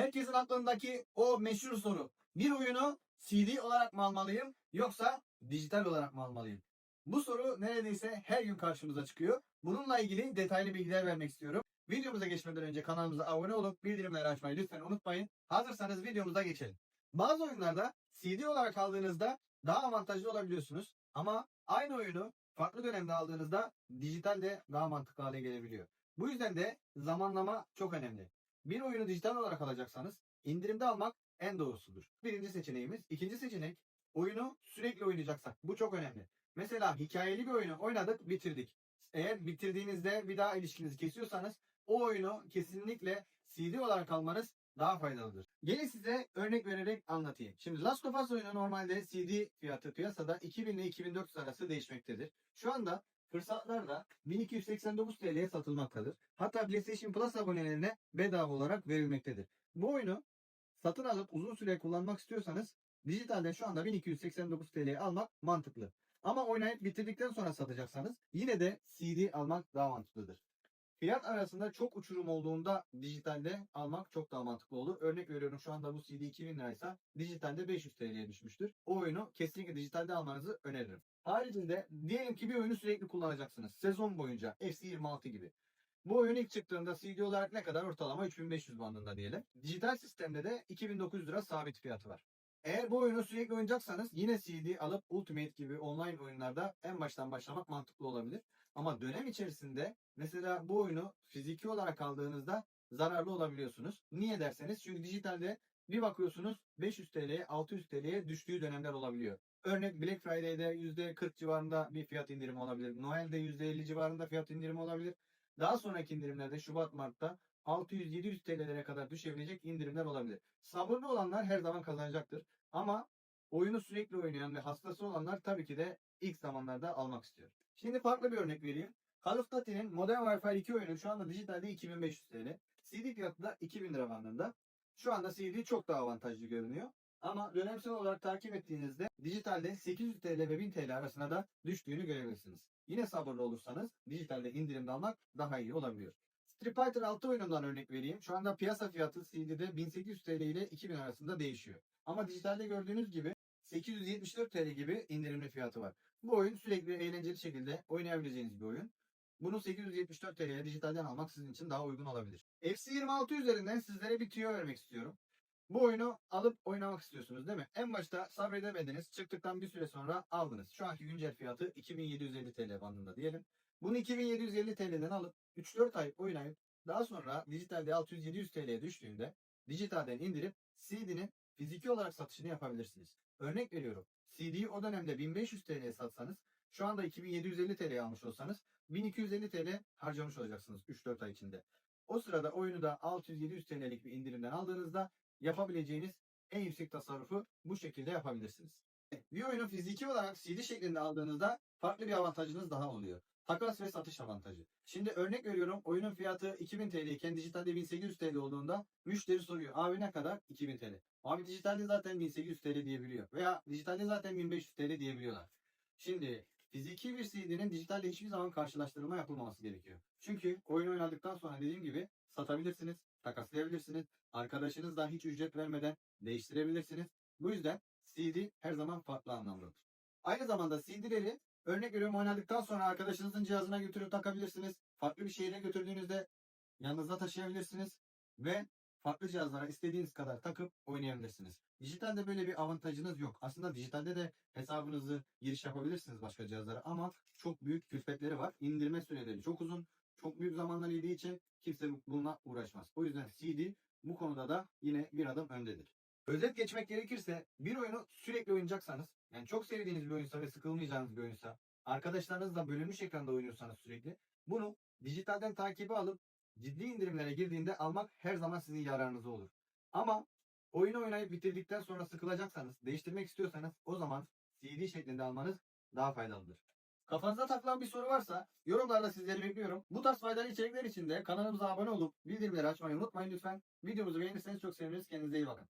Herkesin aklındaki o meşhur soru. Bir oyunu CD olarak mı almalıyım yoksa dijital olarak mı almalıyım? Bu soru neredeyse her gün karşımıza çıkıyor. Bununla ilgili detaylı bilgiler vermek istiyorum. Videomuza geçmeden önce kanalımıza abone olup bildirimleri açmayı lütfen unutmayın. Hazırsanız videomuza geçelim. Bazı oyunlarda CD olarak aldığınızda daha avantajlı olabiliyorsunuz. Ama aynı oyunu farklı dönemde aldığınızda dijital de daha mantıklı hale gelebiliyor. Bu yüzden de zamanlama çok önemli. Bir oyunu dijital olarak alacaksanız indirimde almak en doğrusudur. Birinci seçeneğimiz. İkinci seçenek oyunu sürekli oynayacaksak. Bu çok önemli. Mesela hikayeli bir oyunu oynadık bitirdik. Eğer bitirdiğinizde bir daha ilişkinizi kesiyorsanız o oyunu kesinlikle CD olarak almanız daha faydalıdır. Gelin size örnek vererek anlatayım. Şimdi Last of Us oyunu normalde CD fiyatı piyasada 2000 ile 2400 arası değişmektedir. Şu anda fırsatlarda 1289 TL'ye satılmaktadır. Hatta PlayStation Plus abonelerine bedava olarak verilmektedir. Bu oyunu satın alıp uzun süre kullanmak istiyorsanız dijitalde şu anda 1289 TL'ye almak mantıklı. Ama oynayıp bitirdikten sonra satacaksanız yine de CD almak daha mantıklıdır. Fiyat arasında çok uçurum olduğunda dijitalde almak çok daha mantıklı olur. Örnek veriyorum şu anda bu CD 2000 liraysa dijitalde 500 TL'ye düşmüştür. O oyunu kesinlikle dijitalde almanızı öneririm. Haricinde diyelim ki bir oyunu sürekli kullanacaksınız. Sezon boyunca FC26 gibi. Bu oyun ilk çıktığında CD olarak ne kadar? Ortalama 3500 bandında diyelim. Dijital sistemde de 2900 lira sabit fiyatı var. Eğer bu oyunu sürekli oynayacaksanız yine CD alıp Ultimate gibi online oyunlarda en baştan başlamak mantıklı olabilir. Ama dönem içerisinde mesela bu oyunu fiziki olarak aldığınızda zararlı olabiliyorsunuz. Niye derseniz çünkü dijitalde bir bakıyorsunuz 500 TL'ye 600 TL'ye düştüğü dönemler olabiliyor. Örnek Black Friday'de %40 civarında bir fiyat indirimi olabilir. Noel'de %50 civarında fiyat indirimi olabilir. Daha sonraki indirimlerde Şubat Mart'ta 600-700 TL'lere kadar düşebilecek indirimler olabilir. Sabırlı olanlar her zaman kazanacaktır. Ama oyunu sürekli oynayan ve hastası olanlar tabii ki de ilk zamanlarda almak istiyor. Şimdi farklı bir örnek vereyim. Call of Duty'nin Modern Warfare 2 oyunu şu anda dijitalde 2500 TL. CD fiyatı da 2000 lira bandında. Şu anda CD çok daha avantajlı görünüyor. Ama dönemsel olarak takip ettiğinizde dijitalde 800 TL ve 1000 TL arasında da düştüğünü görebilirsiniz. Yine sabırlı olursanız dijitalde indirimde almak daha iyi olabiliyor. Street Fighter 6 oyunundan örnek vereyim. Şu anda piyasa fiyatı CD'de 1800 TL ile 2000 arasında değişiyor. Ama dijitalde gördüğünüz gibi 874 TL gibi indirimli fiyatı var. Bu oyun sürekli eğlenceli şekilde oynayabileceğiniz bir oyun. Bunu 874 TL'ye dijitalden almak sizin için daha uygun olabilir. FC26 üzerinden sizlere bir tüyo vermek istiyorum. Bu oyunu alıp oynamak istiyorsunuz değil mi? En başta sabredemediniz. Çıktıktan bir süre sonra aldınız. Şu anki güncel fiyatı 2750 TL bandında diyelim. Bunu 2750 TL'den alıp 3-4 ay oynayıp daha sonra dijitalde 600-700 TL'ye düştüğünde dijitalden indirip CD'nin fiziki olarak satışını yapabilirsiniz. Örnek veriyorum. CD'yi o dönemde 1500 TL'ye satsanız şu anda 2750 TL'ye almış olsanız 1250 TL harcamış olacaksınız 3-4 ay içinde. O sırada oyunu da 600-700 TL'lik bir indirimden aldığınızda yapabileceğiniz en yüksek tasarrufu bu şekilde yapabilirsiniz. Bir oyunu fiziki olarak CD şeklinde aldığınızda farklı bir avantajınız daha oluyor. Takas ve satış avantajı. Şimdi örnek veriyorum oyunun fiyatı 2000 TL iken dijitalde 1800 TL olduğunda müşteri soruyor. Abi ne kadar? 2000 TL. Abi dijitalde zaten 1800 TL diyebiliyor. Veya dijitalde zaten 1500 TL diyebiliyorlar. Şimdi fiziki bir CD'nin dijitalde hiçbir zaman karşılaştırma yapılmaması gerekiyor. Çünkü oyun oynadıktan sonra dediğim gibi satabilirsiniz, takaslayabilirsiniz. Arkadaşınızla hiç ücret vermeden değiştirebilirsiniz. Bu yüzden CD her zaman farklı anlamlıdır. Aynı zamanda CD'leri örnek veriyorum oynadıktan sonra arkadaşınızın cihazına götürüp takabilirsiniz. Farklı bir şehre götürdüğünüzde yanınızda taşıyabilirsiniz ve farklı cihazlara istediğiniz kadar takıp oynayabilirsiniz. Dijitalde böyle bir avantajınız yok. Aslında dijitalde de hesabınızı giriş yapabilirsiniz başka cihazlara ama çok büyük külfetleri var. İndirme süreleri çok uzun. Çok büyük zamanlar yediği için kimse bununla uğraşmaz. O yüzden CD bu konuda da yine bir adım öndedir. Özet geçmek gerekirse bir oyunu sürekli oynayacaksanız yani çok sevdiğiniz bir oyunsa ve sıkılmayacağınız bir oyunsa arkadaşlarınızla bölünmüş ekranda oynuyorsanız sürekli bunu dijitalden takibi alıp ciddi indirimlere girdiğinde almak her zaman sizin yararınıza olur. Ama oyunu oynayıp bitirdikten sonra sıkılacaksanız, değiştirmek istiyorsanız o zaman CD şeklinde almanız daha faydalıdır. Kafanıza takılan bir soru varsa yorumlarda sizleri bekliyorum. Bu tarz faydalı içerikler için de kanalımıza abone olup bildirimleri açmayı unutmayın lütfen. Videomuzu beğenirseniz çok seviniriz. Kendinize iyi bakın.